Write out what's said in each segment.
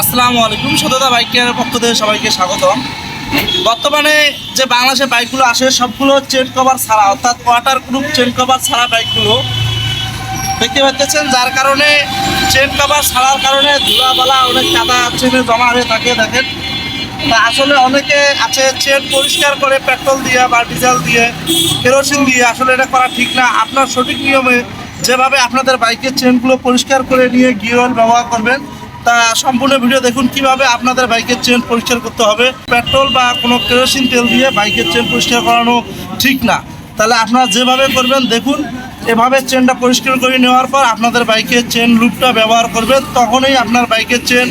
আসসালামু আলাইকুম সততা বাইক কেয়ারের পক্ষ থেকে সবাইকে স্বাগতম। বর্তমানে যে বাংলাদেশে বাইকগুলো আসে, সবগুলো চেন কভার ছাড়া, অর্থাৎ ওয়াটার প্রুফ চেন কভার ছাড়া বাইকগুলো। দেখতে পাচ্ছেন, যার কারণে চেন কভার ছাড়ার কারণে ধুলাবালা অনেক কাদা চেনে জমা হয়ে থাকে, দেখেন। তা আসলে অনেকে আছে চেন পরিষ্কার করে পেট্রোল দিয়ে বা ডিজেল দিয়ে কেরোসিন দিয়ে, আসলে এটা করা ঠিক না। আপনার সঠিক নিয়মে যেভাবে আপনাদের বাইকের চেনগুলো পরিষ্কার করে নিয়ে গিয়ে ব্যবহার করবেন তা সম্পূর্ণ ভিডিও দেখুন। কীভাবে আপনাদের বাইকের চেন পরিষ্কার করতে হবে? পেট্রোল বা কোনো কেরোসিন তেল দিয়ে বাইকের চেন পরিষ্কার করানো ঠিক না। তাহলে আপনারা যেভাবে করবেন, দেখুন। এভাবে চেনটা পরিষ্কার করে নেওয়ার পর আপনাদের বাইকের চেন লুপটা ব্যবহার করবেন। তখনই আপনার বাইকের চেন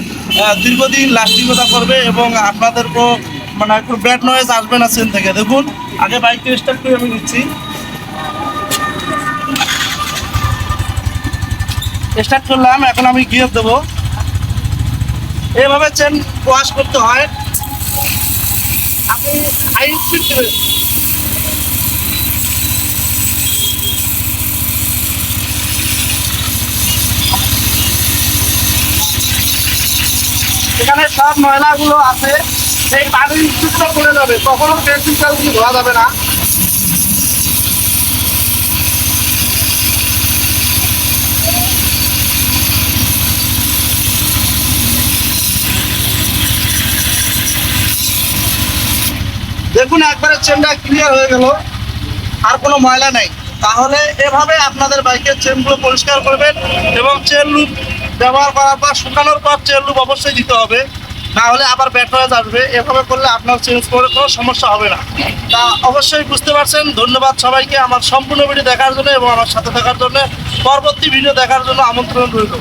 দীর্ঘদিন লাস্টিংতা করবে এবং আপনাদেরকেও মানে একটু ব্যাড নয়েজ আসবে না চেন থেকে। দেখুন, আগে বাইককে স্টার্ট করে আমি নিচ্ছি স্টার্ট করলাম, এখন আমি গিয়ে দেবো। এভাবে চেন ওয়াশ করতে হয়। আপনি হাই স্পিড দেবেন। এখানে সব ময়লাগুলো আছে। সেই পানির স্পিডটা পড়ে যাবে, কখনো পেন্সিল দিয়ে ধোয়া যাবে না। দেখুন, একবারে চেনটা ক্লিয়ার হয়ে গেল। আর কোনো ময়লা নাই। তাহলে এভাবে আপনাদের বাইকের চেনগুলো পরিষ্কার করবেন এবং চেন লুপ ব্যবহার করার পর শুকানোর পর চেন লুপ অবশ্যই দিতে হবে। না হলে আবার ব্যাট হয়ে যাবে। এভাবে করলে আপনার চেঞ্জ করে কোনো সমস্যা হবে না। তা অবশ্যই বুঝতে পারছেন। ধন্যবাদ সবাইকে আমার সম্পূর্ণ ভিডিও দেখার জন্য এবং আমার সাথে থাকার জন্য। পরবর্তী ভিডিও দেখার জন্য আমন্ত্রণ রইল।